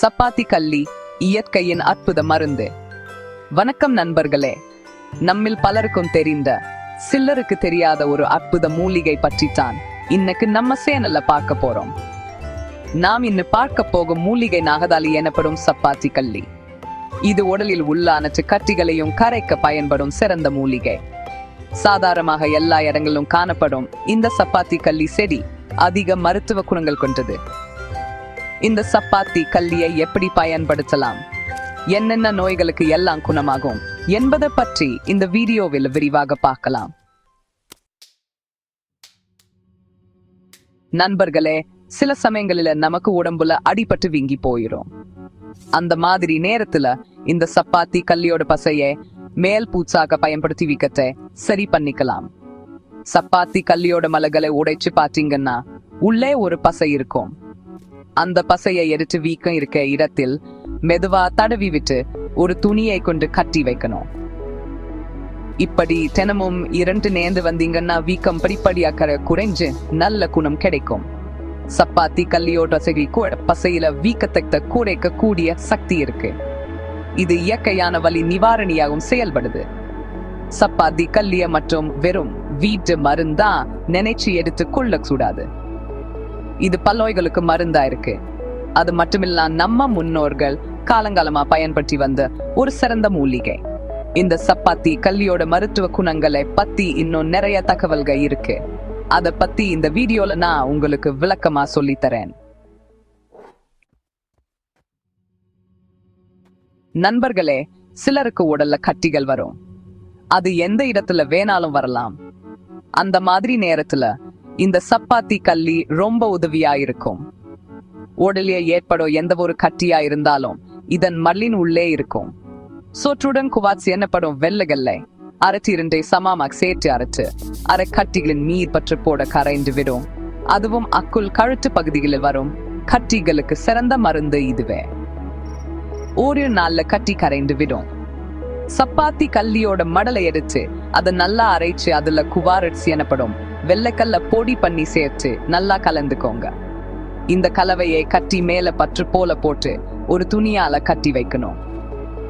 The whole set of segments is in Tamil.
சப்பாத்தி கல்லி இயற்கையின் அற்புத மருந்து. வணக்கம் நண்பர்களே. நம்மில் பலருக்கும் தெரிந்த சில்லருக்கு தெரியாத ஒரு அற்புத மூலிகை பற்றித்தான் இன்னைக்கு நம்ம சேனல்ல பார்க்க போறோம். நாம் இன்னு பார்க்க போகும் மூலிகை நாகதாளி எனப்படும் சப்பாத்தி கல்லி இது உடலில் உள்ள அனைத்து கட்டிகளையும் கரைக்க பயன்படும் சிறந்த மூலிகை. சாதாரணமாக எல்லா இடங்களிலும் காணப்படும் இந்த சப்பாத்தி கல்லி செடி அதிக மருத்துவ குணங்கள் கொண்டது. இந்த சப்பாத்தி கல்லியை எப்படி பயன்படுத்தலாம்? என்னென்ன நோய்களுக்கு எல்லாம் குணமாகும்? என்பதை பற்றி இந்த வீடியோவில் விரிவாக பார்க்கலாம். நண்பர்களே சில சமயங்களில நமக்கு உடம்புல அடிபட்டு வீங்கி போயிரும். அந்த மாதிரி நேரத்துல இந்த சப்பாத்தி கல்லியோட பசையை மேல் பூச்சாக பயன்படுத்தி வீக்கத்தை சரி பண்ணிக்கலாம். சப்பாத்தி கல்லியோட மலகளை உடைச்சு பாத்தீங்கன்னா உள்ளே ஒரு பசை இருக்கும். அந்த பசையை எடுத்து வீக்கம் இருக்க இடத்தில் மெதுவா தடவி விட்டு ஒரு துணியை கொண்டு கட்டி வைக்கணும். இப்படி தினமும் இரண்டு நேர்ந்து வந்தீங்கன்னா வீக்கம் படிப்படியாக குறைஞ்சு நல்ல குணம் கிடைக்கும். சப்பாத்தி கல்லியோட பசை கூட பசையில வீக்கத்தை குறைக்க கூடிய சக்தி இருக்கு. இது இயற்கையான வலி நிவாரணியாகவும் செயல்படுது. சப்பாத்தி கல்லிய மற்றும் வெறும் வீட்டு மருந்தா நினைச்சு எடுத்து கொள்ள கூடாது இது பல்லோய்களுக்கு மருந்தா இருக்கு. அது மட்டுமில்லாம நம்ம முன்னோர்கள் காலங்காலமா பயன்படுத்தி வந்த ஒரு சிறந்த மூலிகை. இந்த சப்பாத்தி கல்லியோட மருத்துவ குணங்களை பத்தி இன்னும் நிறைய தகவல்கள் இருக்கு. அத பத்தி இந்த வீடியோல நான் உங்களுக்கு விளக்கமா சொல்லித்தரேன். நண்பர்களே சிலருக்கு உடல்ல கட்டிகள் வரும். அது எந்த இடத்துல வேணாலும் வரலாம். அந்த மாதிரி நேரத்துல இந்த சப்பாத்தி கல்லி ரொம்ப உதவியா இருக்கும் உடலில் ஏற்படும் எந்த ஒரு கட்டியா இருந்தாலும் இதன் மல்லின் உள்ளே இருக்கும். சோற்றுடன் குவாட்சி எனப்படும் வெள்ளகல்லை அரைச்சி இரண்டை சமாமாக சேர்த்து அரைச்சு அரை கட்டிகளின் நீர் பற்று போட கரைந்து விடும். அதுவும் அக்குள் கழுத்து பகுதிகளில் வரும் கட்டிகளுக்கு சிறந்த மருந்து இதுவே. ஒரு நாள்ல கட்டி கரைந்து விடும். சப்பாத்தி கல்லியோட மடலை எடுத்து அதை நல்லா அரைச்சு அதுல குவாரட்சி எனப்படும் வெள்ளைக்கல்ல பொடி பண்ணி சேர்த்து நல்லா கலந்துக்கோங்க. இந்த கலவையை கட்டி மேல பற்று போல போட்டு ஒரு துணியால கட்டி வைக்கணும்.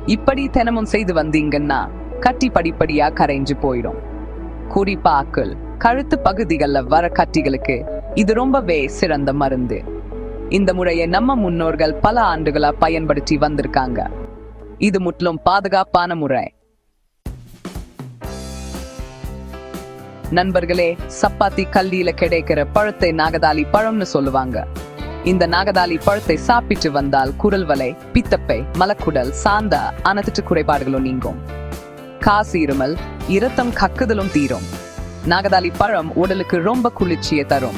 இப்படி தினமும் செய்து வந்தீங்கன்னா கட்டி படிப்படியா கரைஞ்சு போயிடும். குறிப்பாக்கள் கழுத்து பகுதிகள்ல வர கட்டிகளுக்கு இது ரொம்பவே சிறந்த மருந்து. இந்த முறையை நம்ம முன்னோர்கள் பல ஆண்டுகளா பயன்படுத்தி வந்திருக்காங்க. இது முற்றிலும் பாதுகாப்பான முறை. நண்பர்களே சப்பாத்தி கல்லியில கிடைக்கிற பழத்தை நாகதாலி பழம்னு சொல்லுவாங்க. இந்த நாகதாலி பழத்தை சாப்பிட்டு வந்தால் குரல் வலை பித்தப்பை மலக்குடல் சாந்த அனைத்து குறைபாடுகளும் நீங்கும். காசு இருமல் இரத்தம் கக்குதலும் தீரும். நாகதாலி பழம் உடலுக்கு ரொம்ப குளிர்ச்சியை தரும்.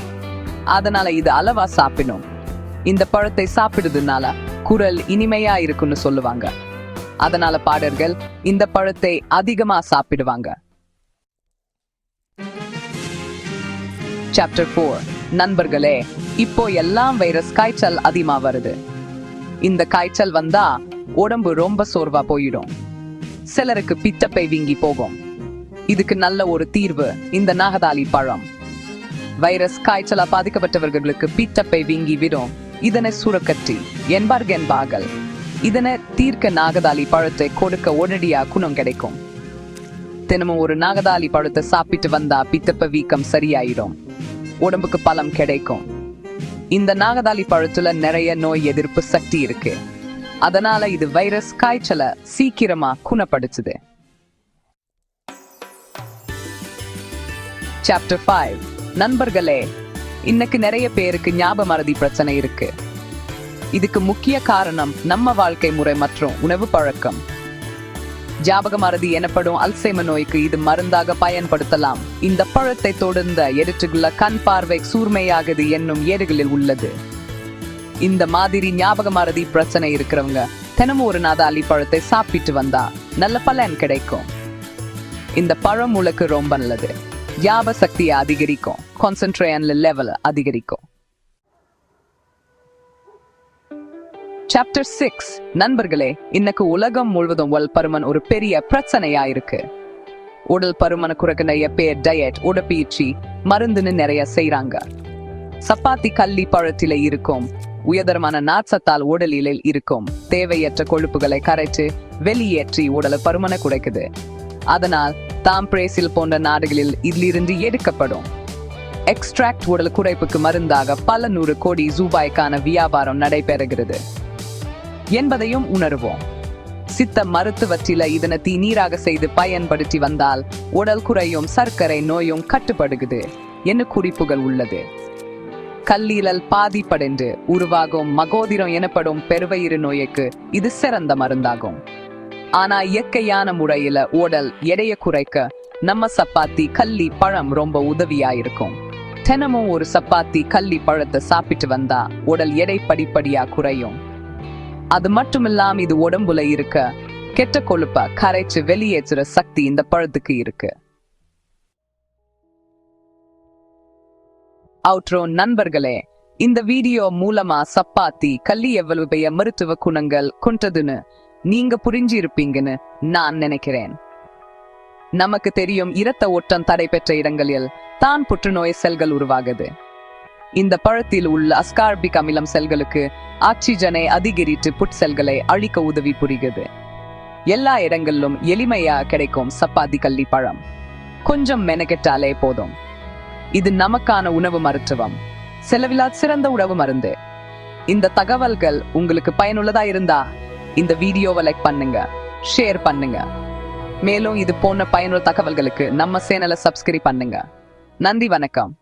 அதனால இது அளவா சாப்பிடணும். இந்த பழத்தை சாப்பிடுறதுனால குரல் இனிமையா இருக்குன்னு சொல்லுவாங்க. அதனால பாடர்கள் இந்த பழத்தை அதிகமா சாப்பிடுவாங்க. சாப்டர் ஃபோர் நண்பர்களே இப்போ எல்லாம் வைரஸ் காய்ச்சல் அதிகமா வருது. இந்த காய்ச்சல் வந்தா உடம்பு ரொம்ப சோர்வா போயிடும். சிலருக்கு பித்தப்பை வீங்கி போகும். இதுக்கு நல்ல ஒரு தீர்வு இந்த நாகதாளி பழம். வைரஸ் காய்ச்சலா பாதிக்கப்பட்டவர்களுக்கு பித்தப்பை வீங்கி விடும். இதனை சுரக்கட்டி என்பார்கள் என்பார்கள். இதனை தீர்க்க நாகதாளி பழத்தை கொடுக்க உடனடியா குணம் கிடைக்கும். தினமும் ஒரு நாகதாளி பழத்தை சாப்பிட்டு வந்தா பித்தப்ப வீக்கம் சரியாயிடும். உடம்புக்கு பலம் கிடைக்கும். இந்த நாகதாளி பழத்துல நிறைய நோய் எதிர்ப்பு சக்தி இருக்கு. அதனால இது வைரஸ் காய்ச்சலை சீக்கிரமா குணப்படுத்துது. சாப்டர் ஃபைவ் நண்பர்களே இன்னைக்கு நிறைய பேருக்கு ஞாபக மறதி பிரச்சனை இருக்கு. இதுக்கு முக்கிய காரணம் நம்ம வாழ்க்கை முறை மற்றும் உணவு பழக்கம். ஜாபக மறதி எனப்படும் அல்சைம நோய்க்கு இது மருந்தாக பயன்படுத்தலாம். இந்த பழத்தை தொடர்ந்த எரிச்சுகுள்ள கண் பார்வை சூர்மையாகுது என்னும் ஏடுகளில் உள்ளது. இந்த மாதிரி ஞாபக மறதி பிரச்சனை இருக்கிறவங்க தினமும் ஒரு நாதாளி பழத்தை சாப்பிட்டு வந்தா நல்ல பலன் கிடைக்கும். இந்த பழம் உலக்கு ரொம்ப நல்லது. ஞாபக சக்தியை அதிகரிக்கும். கான்சென்ட்ரேஷன் லெவல் அதிகரிக்கும். சாப்டர் சிக்ஸ் நண்பர்களே இன்னைக்கு உலகம் முழுவதும் உடல் பருமன் ஒரு பெரிய பிரச்சனையா இருக்கு. உடல் பருமனை குறைக்க நிறைய பேர் டயட் உடற்பயிற்சி மருந்துன்னு நிறைய செய்யறாங்க சப்பாத்தி கள்ளி பழத்தில இருக்கும். உயர்தரமான நார்ச்சத்தால் உடலில் இருக்கும். தேவையற்ற கொழுப்புகளை கரைச்சு வெளியேற்றி உடலை பருமனை குறைக்குது. அதனால் தாம் பிரேசில் போன்ற நாடுகளில் இதிலிருந்து எடுக்கப்படும். எக்ஸ்ட்ராக்ட் உடல் குறைப்புக்கு மருந்தாக பல நூறு கோடி ரூபாய்க்கான வியாபாரம் நடைபெறுகிறது. என்பதையும் உணர்வோம். சித்த மருத்துவத்தில இதனை தீநீராக செய்து பயன்படுத்தி வந்தால் உடல் குறையும் சர்க்கரை நோயும் கட்டுப்படுகுது என்ன குறிப்புகள் உள்ளது. கல்லீரல் பாதிப்படைந்து உருவாகும் மகோதிரம் எனப்படும் பெருவயிறு நோய்க்கு இது சிறந்த மருந்தாகும். ஆனா இயற்கையான முறையில உடல் எடையை குறைக்க நம்ம சப்பாத்தி கள்ளி பழம் ரொம்ப உதவியா இருக்கும். தினமும் ஒரு சப்பாத்தி கள்ளி பழத்தை சாப்பிட்டு வந்தா உடல் எடை படிப்படியா குறையும். அது மட்டுமில்லாம இது உடம்புல இருக்க கெட்ட கொழுப்ப கரைச்சு வெளியேற்றுற சக்தி இந்த பழத்துக்கு இருக்கு. அவுட்ரோ நண்பர்களே இந்த வீடியோ மூலமா சப்பாத்தி கள்ளி எவ்வளவு பெரிய மருத்துவ குணங்கள் கொண்டதுன்னு நீங்க புரிஞ்சு இருப்பீங்கன்னு நான் நினைக்கிறேன். நமக்கு தெரியும் இரத்த ஓட்டம் தடைபெற்ற இடங்களில் தான் புற்றுநோய் செல்கள் உருவாகுது. இந்த பழத்தில் உள்ள அஸ்கார்பிக் அமிலம் செல்களுக்கு ஆக்சிஜனை அதிகரித்து புட் செல்களை அழிக்க உதவி புரிகிறது. எல்லா இடங்களிலும் எளிமையா கிடைக்கும் சப்பாத்தி கள்ளி பழம். கொஞ்சம் மெனக்கெட்டாலே போதும். இது நமக்கான உணவு மருத்துவம். செலவில்லா சிறந்த உணவு மருந்து. இந்த தகவல்கள் உங்களுக்கு பயனுள்ளதா இருந்தா இந்த வீடியோவை லைக் பண்ணுங்க ஷேர் பண்ணுங்க. மேலும் இது போன்ற பயனுள்ள தகவல்களுக்கு நம்ம சேனலை சப்ஸ்கிரைப் பண்ணுங்க. நன்றி வணக்கம்.